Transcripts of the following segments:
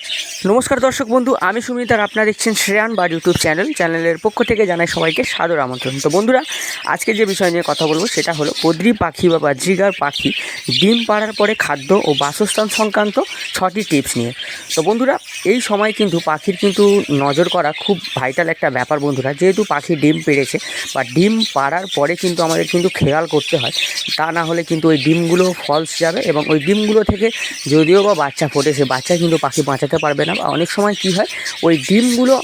you নমস্কার দর্শক বন্ধু, আমি সুমিত আর আপনারা দেখছেন শ্রেয়ান বা ইউটিউব চ্যানেল। চ্যানেলের পক্ষ থেকে জানাই সবাইকে সাদর আমন্ত্রণ। তো বন্ধুরা, আজকে যে বিষয় নিয়ে কথা বলব সেটা হলো বদ্রি পাখি বা বাজরিগার পাখি, ডিম পাড়ার পরে খাদ্য ও বাসস্থান সংক্রান্ত ছটি টিপস নিয়ে। তো বন্ধুরা, এই সময় কিন্তু পাখির কিন্তু নজর করা খুব ভাইটাল একটা ব্যাপার বন্ধুরা। যেহেতু পাখি ডিম পেড়েছে বা ডিম পাড়ার পরে কিন্তু আমাদের কিন্তু খেয়াল করতে হয়, তা না হলে কিন্তু ওই ডিমগুলো ফলস যাবে এবং ওই ডিমগুলো থেকে যদিও বা বাচ্চা ফোটে সে বাচ্চা কিন্তু পাখি বাঁচাতে পারবে না, বা অনেক সময় কি হয়, ওই ডিমগুলো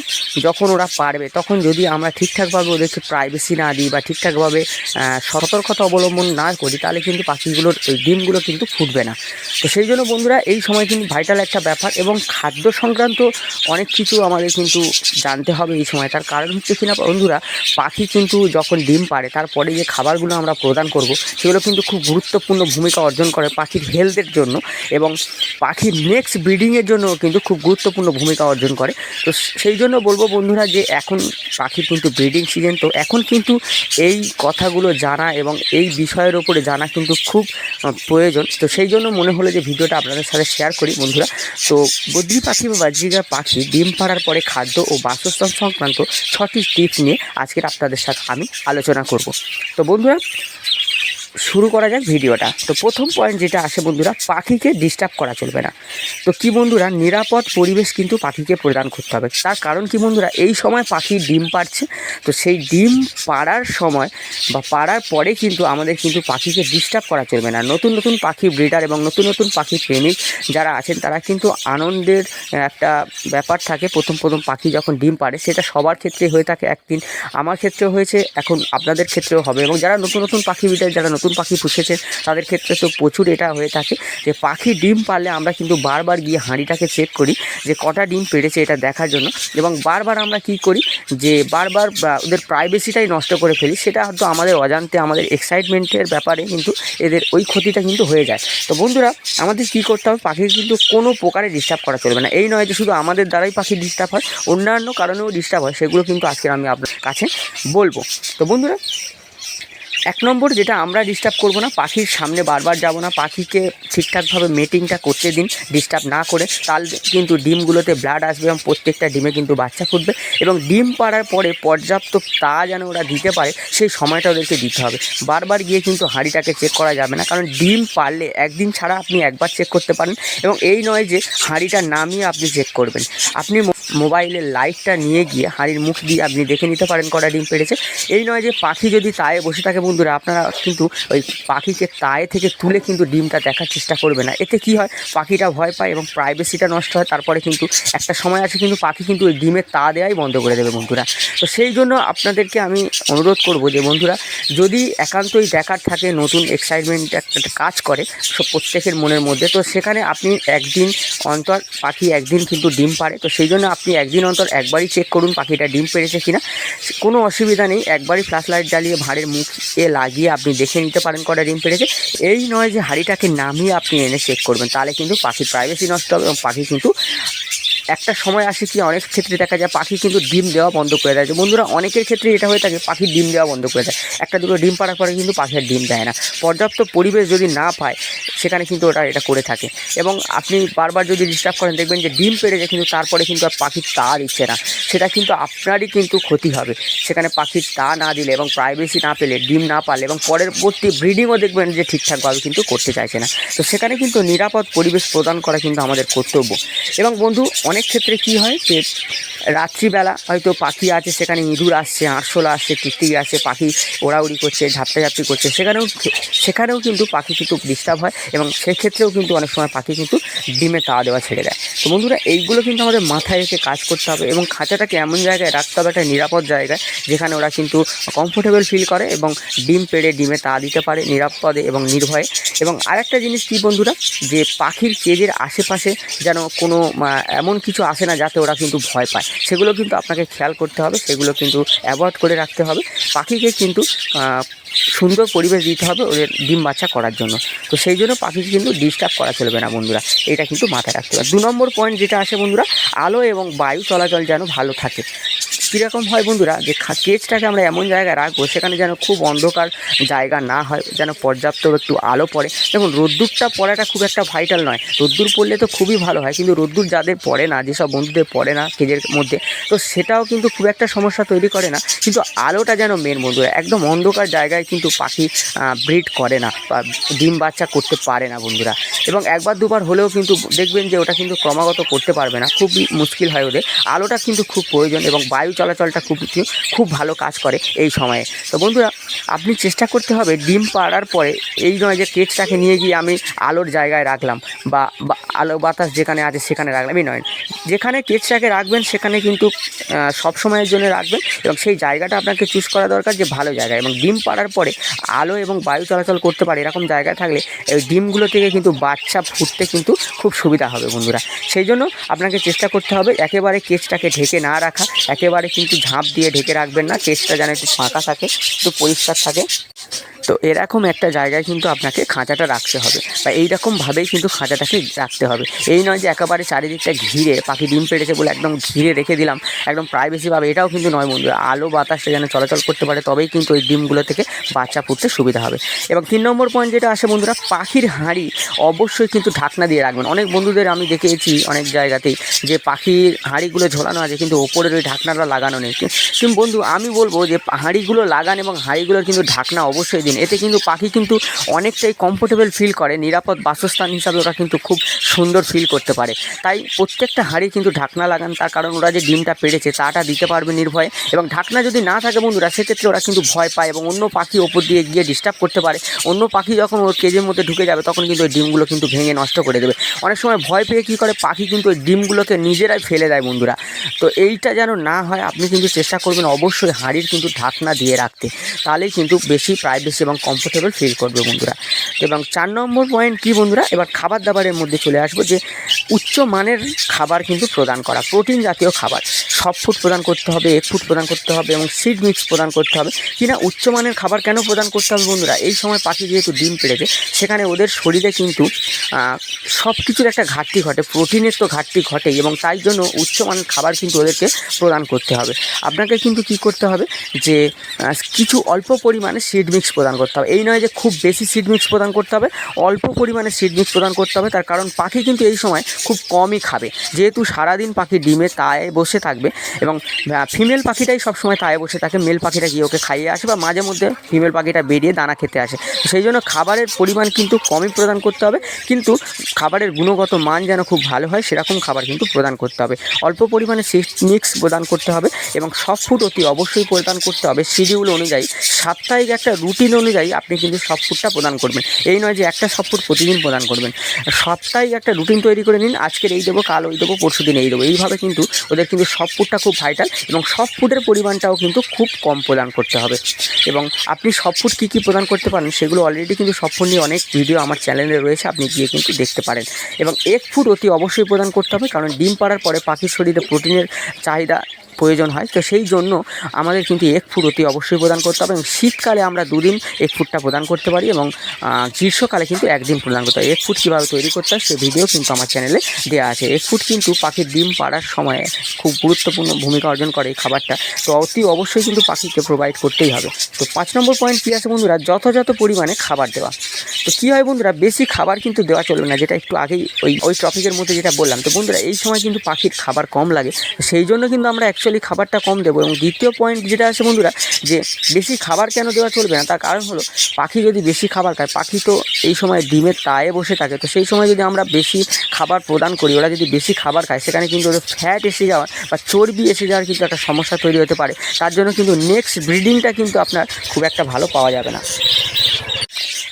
যখন ওরা পারবে, তখন যদি আমরা ঠিকঠাকভাবে ওদেরকে প্রাইভেসি না দিই বা ঠিকঠাকভাবে সতর্কতা অবলম্বন না করি, তাহলে কিন্তু পাখিগুলোর ওই ডিমগুলো কিন্তু ফুটবে না। তো সেই জন্য বন্ধুরা, এই সময় কিন্তু ভাইটাল একটা ব্যাপার এবং খাদ্য সংক্রান্ত অনেক কিছু আমাদের কিন্তু জানতে হবে এই সময়। তার কারণ হচ্ছে কিনা বন্ধুরা, পাখি কিন্তু যখন ডিম পারে, তারপরে যে খাবারগুলো আমরা প্রদান করব, সেগুলো কিন্তু খুব গুরুত্বপূর্ণ ভূমিকা অর্জন করে পাখির হেলথের জন্য এবং পাখির নেক্সট ব্রিডিংয়ের জন্য কিন্তু খুব গুরুত্বপূর্ণ ভূমিকা অর্জন করে। তো সেই জন্য বলব বন্ধুরা যে এখন পাখির কিন্তু ব্রিডিং সিজন তো এখন কিন্তু এই কথাগুলো জানা এবং এই বিষয়ের ওপরে জানা কিন্তু খুব প্রয়োজন। তো সেই জন্য মনে হলো যে ভিডিওটা আপনাদের সাথে শেয়ার করি বন্ধুরা। তো বদ্রি পাখি বা বাজরিগা পাখি ডিম পাড়ার পরে খাদ্য ও বাসস্থান সংক্রান্ত ছটি টিপস নিয়ে আজকের আপনাদের সাথে আমি আলোচনা করব। তো বন্ধুরা শুরু করা যাক ভিডিওটা। তো প্রথম পয়েন্ট যেটা আসে বন্ধুরা, পাখিকে ডিস্টার্ব করা চলবে না। তো কি বন্ধুরা, নিরাপদ পরিবেশ কিন্তু পাখিকে প্রদান করতে হবে। তার কারণ কি বন্ধুরা, এই সময় পাখি ডিম পাড়ছে। তো সেই ডিম পাড়ার সময় বা পাড়ার পরে কিন্তু আমাদের কিন্তু পাখিকে ডিস্টার্ব করা চলবে না। নতুন নতুন পাখি ব্রিডার এবং নতুন নতুন পাখি প্রেমিক যারা আছেন, তারা কিন্তু আনন্দের একটা ব্যাপার থাকে। প্রথম প্রথম পাখি যখন ডিম পাড়ে, সেটা সবার ক্ষেত্রে হয়ে থাকে একদিন। আমার ক্ষেত্রেও হয়েছে, এখন আপনাদের ক্ষেত্রেও হবে। এবং যারা নতুন নতুন পাখি ব্রিডার যারা নতুন পাখি পুষেছে, তাদের ক্ষেত্রে তো প্রচুর এটা হয়ে থাকে যে পাখি ডিম পারলে আমরা কিন্তু বারবার গিয়ে হাঁড়িটাকে চেক করি যে কটা ডিম পেড়েছে এটা দেখার জন্য এবং বারবার আমরা কি করি যে বারবার ওদের প্রাইভেসিটাই নষ্ট করে ফেলি, সেটা হয়তো আমাদের অজান্তে, আমাদের এক্সাইটমেন্টের ব্যাপারে কিন্তু এদের ওই ক্ষতিটা কিন্তু হয়ে যায়। তো বন্ধুরা, আমাদের কী করতে হবে? পাখির কিন্তু কোনো প্রকারে ডিস্টার্ব করা চলবে না। এই নয় যে শুধু আমাদের দ্বারাই পাখি ডিস্টার্ব হয়, অন্যান্য কারণেও ডিস্টার্ব হয়, সেগুলো কিন্তু আজকে আমি আপনার কাছে বলব। তো বন্ধুরা এক নম্বর যেটা আমরা ডিস্টার্ব করব না, পাখির সামনে বারবার যাব না, পাখিকে ঠিকঠাকভাবে মেটিংটা করতে দিন ডিস্টার্ব না করে, তাহলে কিন্তু ডিমগুলোতে ব্লাড আসবে এবং প্রত্যেকটা ডিমে কিন্তু বাচ্চা ফুটবে এবং ডিম পাড়ার পরে পর্যাপ্ত তা যেন ওরা দিতে পারে, সেই সময়টা ওদেরকে দিতে হবে। বারবার গিয়ে কিন্তু হাঁড়িটাকে চেক করা যাবে না, কারণ ডিম পারলে একদিন ছাড়া আপনি একবার চেক করতে পারেন এবং এই নয় যে হাঁড়িটা নামিয়ে আপনি চেক করবেন। আপনি মোবাইলের লাইটটা নিয়ে গিয়ে হাঁড়ির মুখ দিয়ে আপনি দেখে নিতে পারেন কটা ডিম পেড়েছে। এই নয় যে পাখি যদি তায়ে বসে থাকে বন্ধুরা, আপনারা কিন্তু ওই পাখিকে তায়ে থেকে তুলে কিন্তু ডিমটা দেখার চেষ্টা করবে না। এতে কি হয়? পাখিটা ভয় পায় এবং প্রাইভেসিটা নষ্ট হয়। তারপরে কিন্তু একটা সময় আছে কিন্তু পাখি কিন্তু ওই ডিমের তা দেওয়াই বন্ধ করে দেবে বন্ধুরা। তো সেই জন্য আপনাদেরকে আমি অনুরোধ করব যে বন্ধুরা, যদি একান্তই দেখার থাকে, নতুন এক্সাইটমেন্ট একটা কাজ করে সব প্রত্যেকের মনের মধ্যে, তো সেখানে আপনি একদিন অন্তর পাখি একদিন কিন্তু ডিম পারে তো সেই জন্য আপনি একদিন অন্তর একবারই চেক করুন পাখিটা ডিম পেড়েছে কিনা। কোনো অসুবিধা নেই, একবারই ফ্ল্যাশ লাইট জ্বালিয়ে ভাঁড়ের মুখ এ লাগিয়ে আপনি দেখে নিতে পারেন কটা ডিম পেড়েছে এই নয় যে হাঁড়িটাকে নামিয়ে আপনি এনে চেক করবেন, তাহলে কিন্তু পাখির প্রাইভেসি নষ্ট হবে এবং পাখি কিন্তু একটা সময় আসে কি, অনেক ক্ষেত্রে দেখা যায় পাখি কিন্তু ডিম দেওয়া বন্ধ করে দেয়। বন্ধুরা, অনেকের ক্ষেত্রে এটা হয়ে থাকে পাখি ডিম দেওয়া বন্ধ করে দেয়। একটা দুটো ডিম পাড়ার পরে কিন্তু পাখির ডিম দেয় না। পর্যাপ্ত পরিবেশ যদি না পায়, সেখানে কিন্তু ওটা এটা করে থাকে। এবং আপনি বারবার যদি ডিস্টার্ব করেন, দেখবেন যে ডিম পেড়ে যায়, কিন্তু তারপরে কিন্তু আর পাখির তা দিচ্ছে না। সেটা কিন্তু আপনারই কিন্তু ক্ষতি হবে। সেখানে পাখির তা না দিলে এবং প্রাইভেসি না পেলে, ডিম না পারলে এবং পরবর্তী ব্রিডিংও দেখবেন যে ঠিকঠাকভাবে কিন্তু করতে চাইছে না। তো সেখানে কিন্তু নিরাপদ পরিবেশ প্রদান করা কিন্তু আমাদের কর্তব্য। এবং বন্ধু অনেক ক্ষেত্রে কি হয় যে, রাত্রিবেলা হয়তো পাখি আছে, সেখানে ইঁদুর আসছে, আরশোলা আসছে টিকটিকি আসছে, পাখি ওড়াউড়ি করছে ঝাপটা ঝাপটি করছে, সেখানেও সেখানেও কিন্তু পাখি কিন্তু ডিস্টার্ব হয় এবং সেক্ষেত্রেও কিন্তু অনেক সময় পাখি কিন্তু ডিমে তা দেওয়া ছেড়ে দেয়। তো বন্ধুরা, এইগুলো কিন্তু আমাদের মাথায় রেখে কাজ করতে হবে এবং খাঁচাটাকে এমন জায়গায় রাখতে হবে, একটা নিরাপদ জায়গায়, যেখানে ওরা কিন্তু কমফোর্টেবল ফিল করে এবং ডিম পেড়ে ডিমে তা দিতে পারে নিরাপদে এবং নির্ভয়ে। এবং আরেকটা জিনিস কি বন্ধুরা, যে পাখির কেজের আশেপাশে যেন কোনো এমন কিছু আসে না যাতে ওরা কিন্তু ভয় পায়। সেগুলো কিন্তু আপনাকে খেয়াল করতে হবে, সেগুলো কিন্তু অ্যাভয়েড করে রাখতে হবে। পাখিকে কিন্তু সুন্দর পরিবেশ দিতে হবে ওদের ডিম বাচ্চা করার জন্য। তো সেই জন্য পাখিকে কিন্তু ডিস্টার্ব করা চলবে না বন্ধুরা, এটা কিন্তু মাথায় রাখতে হবে। দু নম্বর পয়েন্ট যেটা আসে বন্ধুরা আলো এবং বায়ু চলাচল যেন ভালো থাকে। কীরকম হয় বন্ধুরা? যে কেজটাকে আমরা এমন জায়গায় রাখব, সেখানে যেন খুব অন্ধকার জায়গা না হয়, যেন পর্যাপ্ত একটু আলো পড়ে। দেখুন, রোদ্দুরটা পড়াটা খুব একটা ভাইটাল নয়। রোদ্দুর পড়লে তো খুবই ভালো হয়, কিন্তু রোদ্দুর যাদের পড়ে না, যেসব বন্ধুদের পড়ে না কেজের মধ্যে, তো সেটাও কিন্তু খুব একটা সমস্যা তৈরি করে না। কিন্তু আলোটা যেন মেন বন্ধুরা, একদম অন্ধকার জায়গায় কিন্তু পাখি ব্রিড করে না, বা ডিম বাচ্চা করতে পারে না বন্ধুরা। এবং একবার দুবার হলেও কিন্তু দেখবেন যে ওটা কিন্তু ক্রমাগত করতে পারবে না, খুবই মুশকিল হয় ওদের। আলোটা কিন্তু খুব প্রয়োজন এবং বায়ু চলাচলটা খুব খুব ভালো কাজ করে এই সময়ে। তো বন্ধুরা, আপনি চেষ্টা করতে হবে ডিম পাড়ার পরে এই নয় যে কেজটাকে নিয়ে গিয়ে আমি আলোর জায়গায় রাখলাম বা আলো বাতাস যেখানে আছে সেখানে রাখলাম, এই নয়। যেখানে কেজটাকে রাখবেন সেখানে কিন্তু সব সময়ের জন্য রাখবেন এবং সেই জায়গাটা আপনাকে চুজ করা দরকার যে ভালো জায়গা। এবং ডিম পাড়ার পরে আলো এবং বায়ু চলাচল করতে পারে এরকম জায়গায় থাকলে এই ডিমগুলো থেকে কিন্তু বাচ্চা ফুটতে কিন্তু খুব সুবিধা হবে বন্ধুরা। সেই জন্য আপনাকে চেষ্টা করতে হবে একেবারে কেজটাকে ঢেকে না রাখা, একেবারে কিন্তু ঝাঁপ দিয়ে ঢেকে রাখবেন না। কেজটা যেন একটু ফাঁকা থাকে একটু পরিষ্কার থাকে। তো এরকম একটা জায়গায় কিন্তু আপনাকে খাঁচাটা রাখতে হবে বা এইরকমভাবেই কিন্তু খাঁচাটাকে রাখতে হবে। এই নয় যে একেবারে চারিদিকটা ঘিরে, পাখি ডিম পেড়েছে বলে একদম ঘিরে রেখে দিলাম, একদম প্রাইভেসিভাবে এটাও কিন্তু নয় বন্ধুরা, আলো বাতাসটা যেন চলাচল করতে পারে, তবেই কিন্তু ওই ডিমগুলো থেকে বাচ্চা ফুটতে সুবিধা হবে। এবং তিন নম্বর পয়েন্ট যেটা আসে বন্ধুরা, পাখির হাঁড়ি অবশ্যই কিন্তু ঢাকনা দিয়ে রাখবেন। অনেক বন্ধুদের আমি দেখেছি অনেক জায়গাতেই যে পাখির হাঁড়িগুলো ঝোলানো আছে, কিন্তু ওপরের ওই ঢাকনাটা লাগানো নেই। কিন্তু বন্ধু, আমি বলব যে হাঁড়িগুলো লাগান এবং হাঁড়িগুলোর কিন্তু ঢাকনা অবশ্যই দিন। এতে কিন্তু পাখি কিন্তু অনেকটাই কমফোর্টেবল ফিল করে। নিরাপদ বাসস্থান হিসাবে ওরা কিন্তু খুব সুন্দর ফিল করতে পারে। তাই প্রত্যেকটা হাঁড়ি কিন্তু ঢাকনা লাগান। তার কারণ ওরা যে ডিমটা পেরেছে তাটা দিতে পারবে নির্ভয়ে। এবং ঢাকনা যদি না থাকে বন্ধুরা, সেক্ষেত্রে ওরা কিন্তু ভয় পায় এবং অন্য পাখি ওপর দিয়ে গিয়ে ডিস্টার্ব করতে পারে। অন্য পাখি যখন ওর কেজের মধ্যে ঢুকে যাবে, তখন কিন্তু ওই ডিমগুলো কিন্তু ভেঙে নষ্ট করে দেবে। অনেক সময় ভয় পেয়ে কী করে, পাখি কিন্তু ওই ডিমগুলোকে নিজেরাই ফেলে দেয় বন্ধুরা। তো এইটা যেন না হয়, আপনি কিন্তু চেষ্টা করবেন অবশ্যই হাঁড়ির কিন্তু ঢাকনা দিয়ে রাখতে। তাহলেই কিন্তু বেশি প্রাইভেসি এবং কমফোর্টেবল ফিল করবে বন্ধুরা। এবং চার নম্বর পয়েন্ট কি বন্ধুরা? এবার খাবার দাবারের মধ্যে চলে আসব যে উচ্চ মানের খাবার কিন্তু প্রদান করা প্রোটিন জাতীয় খাবার। সব ফুড প্রদান করতে হবে এক ফুড প্রদান করতে হবে এবং সিড মিক্স প্রদান করতে হবে। কিনা উচ্চমানের খাবার কেন প্রদান করতে হবে বন্ধুরা? এই সময় পাখি যেহেতু ডিম পেড়েছে, সেখানে ওদের শরীরে কিন্তু সব কিছুর একটা ঘাটতি ঘটে প্রোটিনের তো ঘাটতি ঘটেই এবং তাই জন্য উচ্চমানের খাবার কিন্তু ওদেরকে প্রদান করতে হবে। আপনাকে কিন্তু কি করতে হবে? যে কিছু অল্প পরিমাণে সিড মিক্স প্রদান করতে হবে। এই নয় যে খুব বেশি সিড মিক্স প্রদান করতে হবে, অল্প পরিমাণে সিড মিক্স প্রদান করতে হবে, তার কারণ পাখি কিন্তু এই সময় খুব কমই খাবে। যেহেতু সারাদিন পাখি ডিমে তায়ে বসে থাকবে এবং ফিমেল পাখিটাই সবসময় তায়ে বসে থাকে মেল পাখিটা গিয়ে ওকে খাইয়ে আসে বা মাঝে মধ্যে ফিমেল পাখিটা বেরিয়ে দানা খেতে আসে। সেই জন্য খাবারের পরিমাণ কিন্তু কমই প্রদান করতে হবে, কিন্তু খাবারের গুণগত মান যেন খুব ভালো হয়, সেরকম খাবার কিন্তু প্রদান করতে হবে। অল্প পরিমাণে সিড মিক্স প্রদান করতে হবে এবং সব ফুড অতি অবশ্যই প্রদান করতে হবে। শিডিউল অনুযায়ী সাপ্তাহিক একটা রুটিন অনুযায়ী আপনি কিন্তু সব ফুডটা প্রদান করবেন। এই নয় যে একটা সব ফুড প্রতিদিন প্রদান করবেন। সপ্তাহে একটা রুটিন তৈরি করে নিন, আজকের এই দেবো, কাল ওই দেবো, পরশু দিন এই দেবো। এইভাবে কিন্তু ওদের কিন্তু সব ফুডটা খুব ভাইটাল এবং সব ফুডের পরিমাণটাও কিন্তু খুব কম প্রদান করতে হবে। এবং আপনি সব ফুড কী কী প্রদান করতে পারেন, সেগুলো অলরেডি কিন্তু সব ফুড নিয়ে অনেক ভিডিও আমার চ্যানেলে রয়েছে, আপনি গিয়ে কিন্তু দেখতে পারেন। এবং এক ফুড অতি অবশ্যই প্রদান করতে হবে, কারণ ডিম পাড়ার পরে পাখির শরীরে প্রোটিনের চাহিদা প্রয়োজন হয়। তো সেই জন্য আমাদের কিন্তু এক ফুট অতি অবশ্যই প্রদান করতে হবে এবং শীতকালে আমরা দুদিন এক ফুটটা প্রদান করতে পারি এবং গ্রীষ্মকালে কিন্তু একদিন প্রদান করতে হয়। এক ফুট কীভাবে তৈরি করতে হয় সে ভিডিও কিন্তু আমার চ্যানেলে দেওয়া আছে। এক ফুট কিন্তু পাখির ডিম পাড়ার সময় খুব গুরুত্বপূর্ণ ভূমিকা অর্জন করে এই খাবারটা। তো অতি অবশ্যই কিন্তু পাখিকে প্রোভাইড করতেই হবে। তো পাঁচ নম্বর পয়েন্ট কী আছে বন্ধুরা? যথাযথ পরিমাণে খাবার দেওয়া। তো কী হয় বন্ধুরা, বেশি খাবার কিন্তু দেওয়া চলবে না, যেটা একটু আগেই ওই ওই টপিকের মধ্যে যেটা বললাম। তো বন্ধুরা, এই সময় কিন্তু পাখির খাবার কম লাগে, সেই জন্য কিন্তু আমরা অ্যাকচুয়ালি খাবারটা কম দেবো। এবং দ্বিতীয় পয়েন্ট যেটা আছে বন্ধুরা, যে বেশি খাবার কেন দেওয়া চলবে না, তার কারণ হলো পাখি যদি বেশি খাবার খায়, পাখি তো এই সময় ডিমের তায়ে বসে থাকে, তো সেই সময় যদি আমরা বেশি খাবার প্রদান করি, ওরা যদি বেশি খাবার খায়, সেখানে কিন্তু ওদের ফ্যাট এসে যাওয়ার বা চর্বি এসে যাওয়ার কিন্তু একটা সমস্যা তৈরি হতে পারে। তার জন্য কিন্তু নেক্সট ব্রিডিংটা কিন্তু আপনার খুব একটা ভালো পাওয়া যাবে না।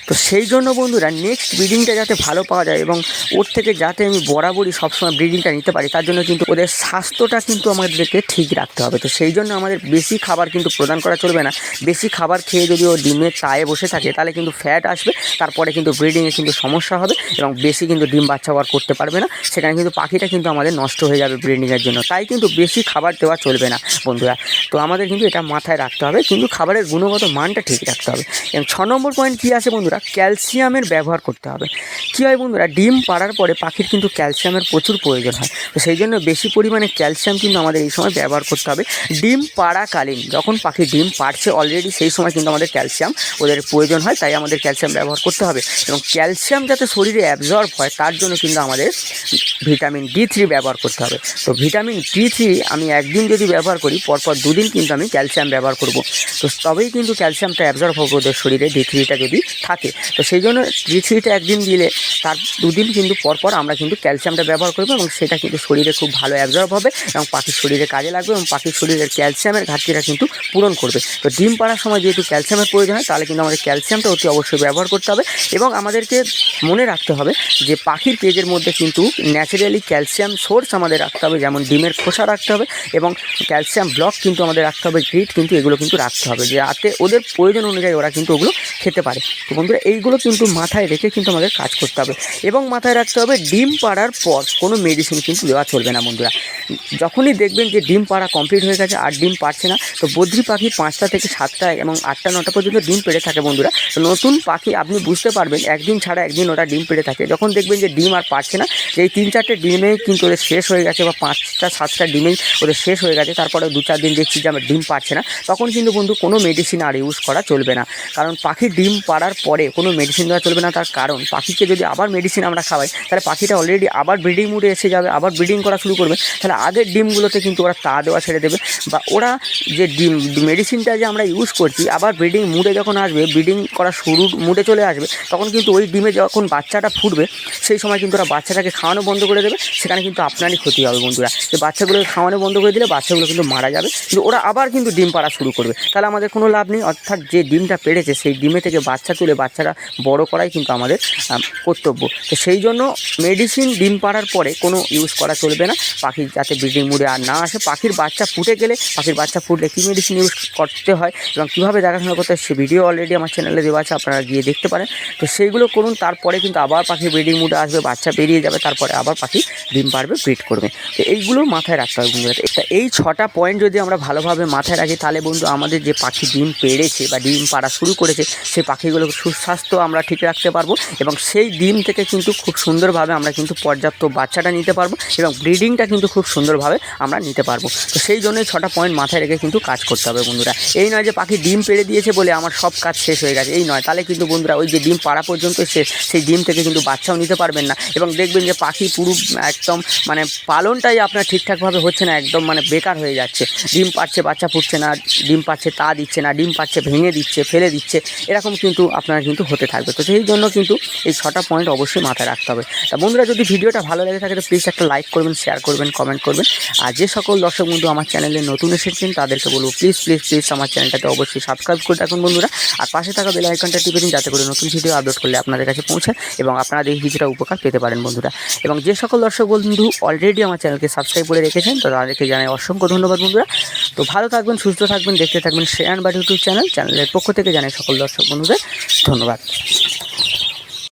তো সেই জন্য বন্ধুরা নেক্সট ব্রিডিংটা যাতে ভালো পাওয়া যায় এবং ওর থেকে যাতে আমি বরাবরই সবসময় ব্রিডিংটা নিতে পারি, তার জন্য কিন্তু ওদের স্বাস্থ্যটা কিন্তু আমাদেরকে ঠিক রাখতে হবে। তো সেই জন্য আমাদের বেশি খাবার কিন্তু প্রদান করা চলবে না। বেশি খাবার খেয়ে যদি ও ডিমের চায়ে বসে থাকে, তাহলে কিন্তু ফ্যাট আসবে, তারপরে কিন্তু ব্রিডিংয়ে কিন্তু সমস্যা হবে এবং বেশি কিন্তু ডিম বাচ্চা আর করতে পারবে না। সেখানে কিন্তু পাখিটা কিন্তু আমাদের নষ্ট হয়ে যাবে ব্রিডিংয়ের জন্য। তাই কিন্তু বেশি খাবার দেওয়া চলবে না, বন্ধুরা। তো আমাদের কিন্তু এটা মাথায় রাখতে হবে। কিন্তু খাবারের গুণগত মানটা ঠিক রাখতে হবে। এবং ছ নম্বর পয়েন্ট কী আছে বন্ধুরা? বন্ধুরা ক্যালসিয়ামের ব্যবহার করতে হবে। কী হয় বন্ধুরা? ডিম পাড়ার পরে পাখির কিন্তু ক্যালসিয়ামের প্রচুর প্রয়োজন হয়। তো সেই জন্য বেশি পরিমাণে ক্যালসিয়াম কিন্তু আমাদের এই সময় ব্যবহার করতে হবে। ডিম পাড়াকালীন, যখন পাখি ডিম পাড়ছে অলরেডি সেই সময় কিন্তু আমাদের ক্যালসিয়াম ওদের প্রয়োজন হয়, তাই আমাদের ক্যালসিয়াম ব্যবহার করতে হবে। এবং ক্যালসিয়াম যাতে শরীরে অ্যাবজর্ব হয়, তার জন্য কিন্তু আমাদের ভিটামিন ডি থ্রি ব্যবহার করতে হবে। তো ভিটামিন ডি থ্রি আমি একদিন যদি ব্যবহার করি, পরপর দুদিন কিন্তু আমি ক্যালসিয়াম ব্যবহার করব। তো তবেই কিন্তু ক্যালসিয়ামটা অ্যাবজর্ব হবে ওদের শরীরে, ডি থ্রিটা যদি থাকে। তো সেই জন্য থ্রিটা একদিন দিলে তার দুদিন কিন্তু পরপর আমরা কিন্তু ক্যালসিয়ামটা ব্যবহার করব এবং সেটা কিন্তু শরীরে খুব ভালো অ্যাবজর্ব হবে এবং পাখির শরীরে কাজে লাগবে এবং পাখির শরীরের ক্যালসিয়ামের ঘাটতিটা কিন্তু পূরণ করবে। তো ডিম পাড়ার সময় যেহেতু ক্যালসিয়ামের প্রয়োজন হয়, তাহলে কিন্তু আমাদের ক্যালসিয়ামটা অতি অবশ্যই ব্যবহার করতে হবে এবং আমাদেরকে মনে রাখতে হবে যে পাখির পেজের মধ্যে কিন্তু ন্যাচারালি ক্যালসিয়াম সোর্স আমাদের রাখতে হবে, যেমন ডিমের খোসা রাখতে হবে এবং ক্যালসিয়াম ব্লক কিন্তু আমাদের রাখতে হবে গ্রিট কিন্তু এগুলো কিন্তু রাখতে হবে। যাতে ওদের প্রয়োজন অনুযায়ী ওরা কিন্তু ওগুলো খেতে পারে। তো বন্ধুরা এইগুলো কিন্তু মাথায় রেখে কিন্তু আমাদের কাজ করতে হবে। এবং মাথায় রাখতে হবে ডিম পাড়ার পর কোনো মেডিসিন কিন্তু দেওয়া চলবে না বন্ধুরা। যখনই দেখবেন যে ডিম পাড়া কমপ্লিট হয়ে গেছে আর ডিম পারছে না, তো বদ্রি পাখি পাঁচটা থেকে সাতটা এবং আটটা, নটা পর্যন্ত ডিম পেড়ে থাকে বন্ধুরা। তো নতুন পাখি আপনি বুঝতে পারবেন, একদিন ছাড়া একদিন ওরা ডিম পেড়ে থাকে। যখন দেখবেন যে ডিম আর পারছে না এই তিন চারটে ডিমেই কিন্তু ওদের শেষ হয়ে গেছে বা পাঁচটা, সাতটা ডিমেই ওদের শেষ হয়ে গেছে, তারপরে দু চার দিন দেখছি যে আমার ডিম পারছে না, তখন কিন্তু বন্ধু কোনো মেডিসিন আর ইউজ করা চলবে না। কারণ পাখি ডিম পাড়ার পরে কোনো মেডিসিন দেওয়া চলবে না, তার কারণ পাখিকে যদি আবার মেডিসিন আমরা খাওয়াই, তাহলে পাখিটা অলরেডি আবার ব্রিডিং মুডে এসে যাবে, আবার ব্রিডিং করা শুরু করবে, তাহলে আগের ডিমগুলোতে কিন্তু ওরা তা দেওয়া ছেড়ে দেবে বা ওরা যে ডিম মেডিসিনটা যে আমরা ইউজ করছি, আবার ব্রিডিং মুডে যখন আসবে ব্রিডিং করা শুরুর মুডে চলে আসবে, তখন কিন্তু ওই ডিমে যখন বাচ্চাটা ফুটবে, সেই সময় কিন্তু ওরা বাচ্চাটাকে খাওয়ানো বন্ধ করে দেবে, সেখানে কিন্তু আপনারই ক্ষতি হবে বন্ধুরা। যে বাচ্চাগুলোকে খাওয়ানো বন্ধ করে দিলে বাচ্চাগুলো কিন্তু মারা যাবে, কিন্তু ওরা আবার কিন্তু ডিম পাড়া শুরু করবে। তাহলে আমাদের কোনো লাভ নেই, অর্থাৎ যে ডিমটা পেড়েছে, সেই ডিমে থেকে বাচ্চা তুলে বাচ্চারা বড় করাই কিন্তু আমাদের কর্তব্য। তো সেই জন্য মেডিসিন ডিম পাড়ার পরে কোনো ইউজ করা চলবে না। পাখি যাতে ব্রিডিং মুডে আর না আসে, পাখির বাচ্চা ফুটে গেলে পাখির বাচ্চা ফুটলে কী মেডিসিন ইউজ করতে হয় এবং কীভাবে দেখাশোনা করতে হয়, সে ভিডিও অলরেডি আমার চ্যানেলে দেওয়া আছে, আপনারা গিয়ে দেখতে পারেন। তো সেইগুলো করুন, তারপরে কিন্তু আবার পাখি ব্রিডিং মুডে আসবে, বাচ্চা বেরিয়ে যাবে, তারপরে আবার পাখি ডিম পারবে ব্রিড করবে। তো এইগুলো মাথায় রাখতে হবে বন্ধুরা। এই ছটা পয়েন্ট যদি আমরা ভালোভাবে মাথায় রাখি, তাহলে বন্ধু আমাদের যে পাখি ডিম পেড়েছে বা ডিম পাড়া শুরু করেছে, সেই পাখিগুলো সুস্বাস্থ্য আমরা ঠিক রাখতে পারব এবং সেই ডিম থেকে কিন্তু খুব সুন্দরভাবে আমরা কিন্তু পর্যাপ্ত বাচ্চাটা নিতে পারব এবং ব্রিডিংটা কিন্তু খুব সুন্দরভাবে আমরা নিতে পারব। তো সেই জন্যই ছটা পয়েন্ট মাথায় রেখে কিন্তু কাজ করতে হবে বন্ধুরা। এই নয় যে পাখি ডিম পেড়ে দিয়েছে বলে আমার সব কাজ শেষ হয়ে গেছে, এই নয়। তাহলে কিন্তু বন্ধুরা ওই যে ডিম পাড়া পর্যন্ত শেষ, সেই ডিম থেকে কিন্তু বাচ্চাও নিতে পারবেন না এবং দেখবেন যে পাখি পুরো একদম মানে পালনটাই আপনার ঠিকঠাকভাবে হচ্ছে না, একদম মানে বেকার হয়ে যাচ্ছে। ডিম পাচ্ছে বাচ্চা ফুটছে না, ডিম পাচ্ছে তা দিচ্ছে না, ডিম পাচ্ছে ভেঙে দিচ্ছে, ফেলে দিচ্ছে, এরকম কিন্তু আপনার কিন্তু হতে থাকবে। তো সেই জন্য কিন্তু এই ছটা পয়েন্ট অবশ্যই মাথায় রাখতে হবে। তা বন্ধুরা, যদি ভিডিওটা ভালো লেগে থাকে, তো প্লিজ একটা লাইক করবেন শেয়ার করবেন কমেন্ট করবেন। আর যে সকল দর্শক বন্ধু আমার চ্যানেলে নতুন এসেছেন, তাদেরকে বলব প্লিজ প্লিজ প্লিজ আমার চ্যানেলটাতে অবশ্যই সাবস্ক্রাইব করে রাখুন বন্ধুরা। আর পাশে থাকা বেল আইকনটা টিপে দিন, যাতে করে নতুন ভিডিও আপলোড করলে আপনাদের কাছে পৌঁছায় এবং আপনারা এই কিছুটা উপকার পেতে পারেন বন্ধুরা। এবং যে সকল দর্শক বন্ধু অলরেডি আমার চ্যানেলকে সাবস্ক্রাইব করে রেখেছেন, তো তাদেরকে জানাই অসংখ্য ধন্যবাদ বন্ধুরা। তো ভালো থাকবেন, সুস্থ থাকবেন, দেখতে থাকবেন শ্রেয়ান বাড়ি ইউটিউব চ্যানেল চ্যানেলের পক্ষ থেকে জানাই সকল দর্শক বন্ধুদের ধন্যবাদ। วัด